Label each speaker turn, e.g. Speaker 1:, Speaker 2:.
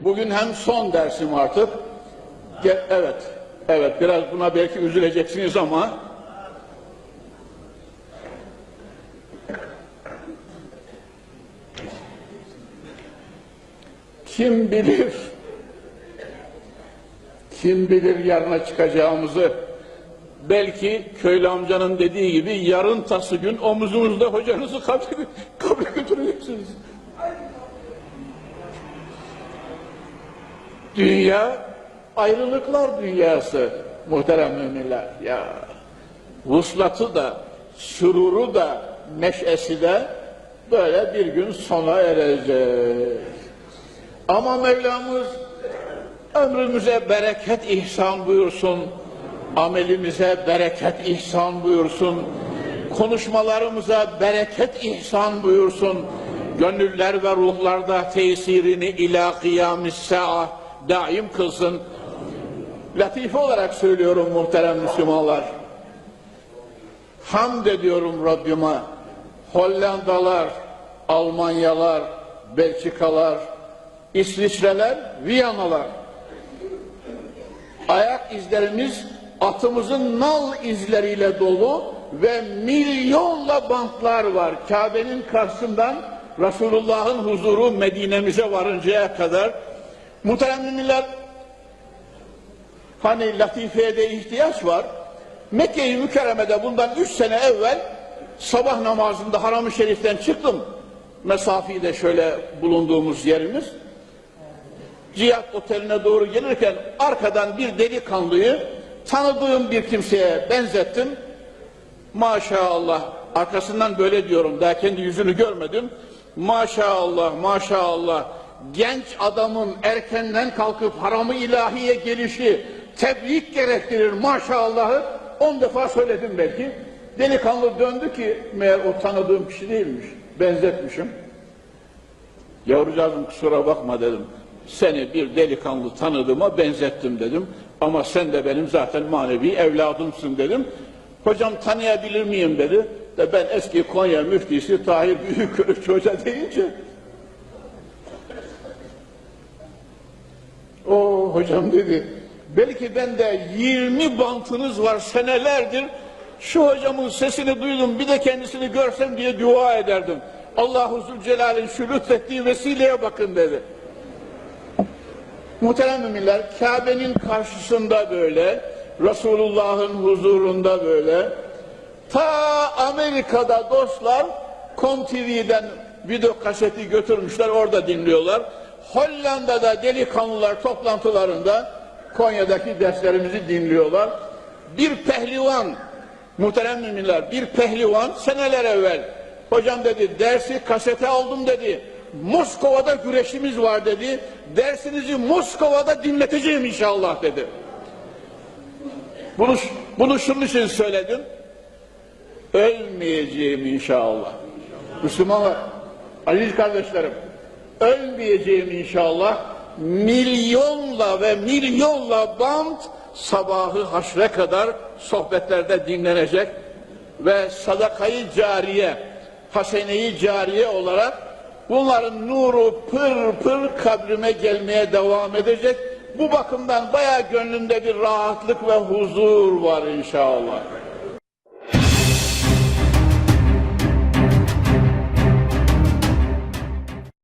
Speaker 1: Bugün hem son dersim artık. Ge- evet, evet biraz buna belki üzüleceksiniz ama kim bilir kim bilir yarına çıkacağımızı belki köylü amcanın dediği gibi yarın tası gün omuzunuzda hocanızı kabre, kabre götüreceksiniz. Dünya ayrılıklar dünyası muhterem müminler. Ya vuslatı da, süruru da, neşesi de böyle bir gün sona erecek. Ama Mevlamız ömrümüze bereket ihsan buyursun. Amelimize bereket ihsan buyursun. Konuşmalarımıza bereket ihsan buyursun. Gönüller ve ruhlarda tesirini ila kıyamis daim kılsın. Latife olarak söylüyorum muhterem Müslümanlar. Hamd ediyorum Rabbime. Hollandalar, Almanyalar, Belçikalar, İsviçreler, Viyanalar. Ayak izlerimiz atımızın nal izleriyle dolu ve milyonla bantlar var. Kabe'nin karşısından Resulullah'ın huzuru Medine'mize varıncaya kadar. Muhterem müminler, hani latifeye de ihtiyaç var. Mekke-i Mükerreme'de bundan üç sene evvel sabah namazında Haram-ı Şerif'ten çıktım. Mesafeyi de şöyle bulunduğumuz yerimiz. Cihat Oteli'ne doğru gelirken arkadan bir delikanlıyı tanıdığım bir kimseye benzettim. Maşallah arkasından böyle diyorum daha kendi yüzünü görmedim. Maşallah maşallah genç adamın erkenden kalkıp haramı ilahiye gelişi tebrik gerektirir maşallahı on defa söyledim belki. Delikanlı döndü ki meğer o tanıdığım kişi değilmiş. Benzetmişim. Yavrucağızım kusura bakma dedim. Seni bir delikanlı tanıdığıma benzettim dedim. Ama sen de benim zaten manevi evladımsın dedim. Hocam tanıyabilir miyim dedi. De ben eski Konya müftisi Tahir Büyükölük Hoca deyince o hocam dedi. Belki bende 20 bantınız var senelerdir. Şu hocamın sesini duydum bir de kendisini görsem diye dua ederdim. Allahu Zülcelal'in şu lütfettiği vesileye bakın dedi. Muhterem müminler, Kabe'nin karşısında böyle, Resulullah'ın huzurunda böyle, ta Amerika'da dostlar, Kom TV'den video kaseti götürmüşler, orada dinliyorlar. Hollanda'da delikanlılar toplantılarında Konya'daki derslerimizi dinliyorlar. Bir pehlivan, muhterem müminler, bir pehlivan seneler evvel, hocam dedi, dersi kasete aldım dedi, Moskova'da güreşimiz var dedi. Dersinizi Moskova'da dinleteceğim inşallah dedi. Bunu, bunu şunun için söyledim. Ölmeyeceğim inşallah. Müslümanlar, aziz kardeşlerim, ölmeyeceğim inşallah. Milyonla ve milyonla band sabahı haşre kadar sohbetlerde dinlenecek ve sadakayı cariye, haseneyi cariye olarak Bunların nuru pır pır kabrime gelmeye devam edecek. Bu bakımdan bayağı gönlümde bir rahatlık ve huzur var inşallah.